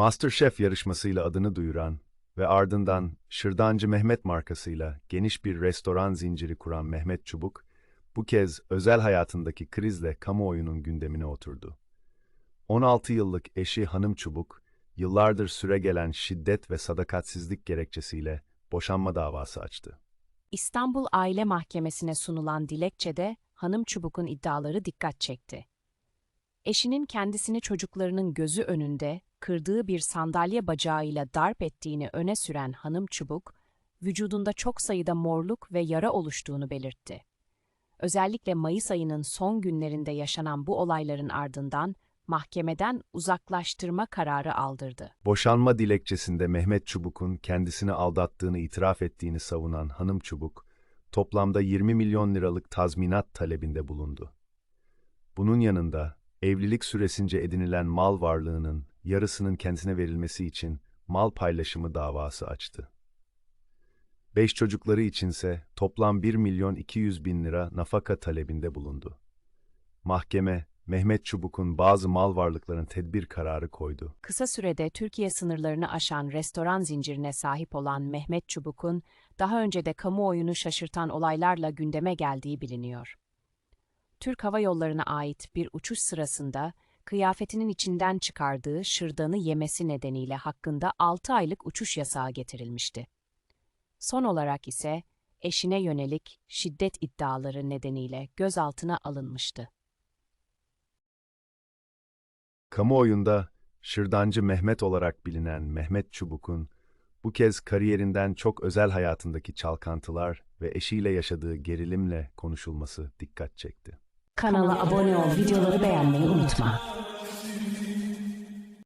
MasterChef yarışmasıyla adını duyuran ve ardından Şırdancı Mehmet markasıyla geniş bir restoran zinciri kuran Mehmet Çubuk, bu kez özel hayatındaki krizle kamuoyunun gündemine oturdu. 16 yıllık eşi Hanım Çubuk, yıllardır süregelen şiddet ve sadakatsizlik gerekçesiyle boşanma davası açtı. İstanbul Aile Mahkemesi'ne sunulan dilekçede Hanım Çubuk'un iddiaları dikkat çekti. Eşinin kendisini çocuklarının gözü önünde kırdığı bir sandalye bacağıyla darp ettiğini öne süren Hanım Çubuk, vücudunda çok sayıda morluk ve yara oluştuğunu belirtti. Özellikle Mayıs ayının son günlerinde yaşanan bu olayların ardından mahkemeden uzaklaştırma kararı aldırdı. Boşanma dilekçesinde Mehmet Çubuk'un kendisini aldattığını itiraf ettiğini savunan Hanım Çubuk, toplamda 20 milyon liralık tazminat talebinde bulundu. Bunun yanında evlilik süresince edinilen mal varlığının yarısının kendisine verilmesi için mal paylaşımı davası açtı. Beş çocukları içinse toplam 1 milyon 200 bin lira nafaka talebinde bulundu. Mahkeme, Mehmet Çubuk'un bazı mal varlıklarının tedbir kararı koydu. Kısa sürede Türkiye sınırlarını aşan restoran zincirine sahip olan Mehmet Çubuk'un daha önce de kamuoyunu şaşırtan olaylarla gündeme geldiği biliniyor. Türk Hava Yolları'na ait bir uçuş sırasında kıyafetinin içinden çıkardığı şırdanı yemesi nedeniyle hakkında 6 aylık uçuş yasağı getirilmişti. Son olarak ise eşine yönelik şiddet iddiaları nedeniyle gözaltına alınmıştı. Kamuoyunda Şırdancı Mehmet olarak bilinen Mehmet Çubuk'un bu kez kariyerinden çok özel hayatındaki çalkantılar ve eşiyle yaşadığı gerilimle konuşulması dikkat çekti. Kanala abone ol, videoları beğenmeyi unutma.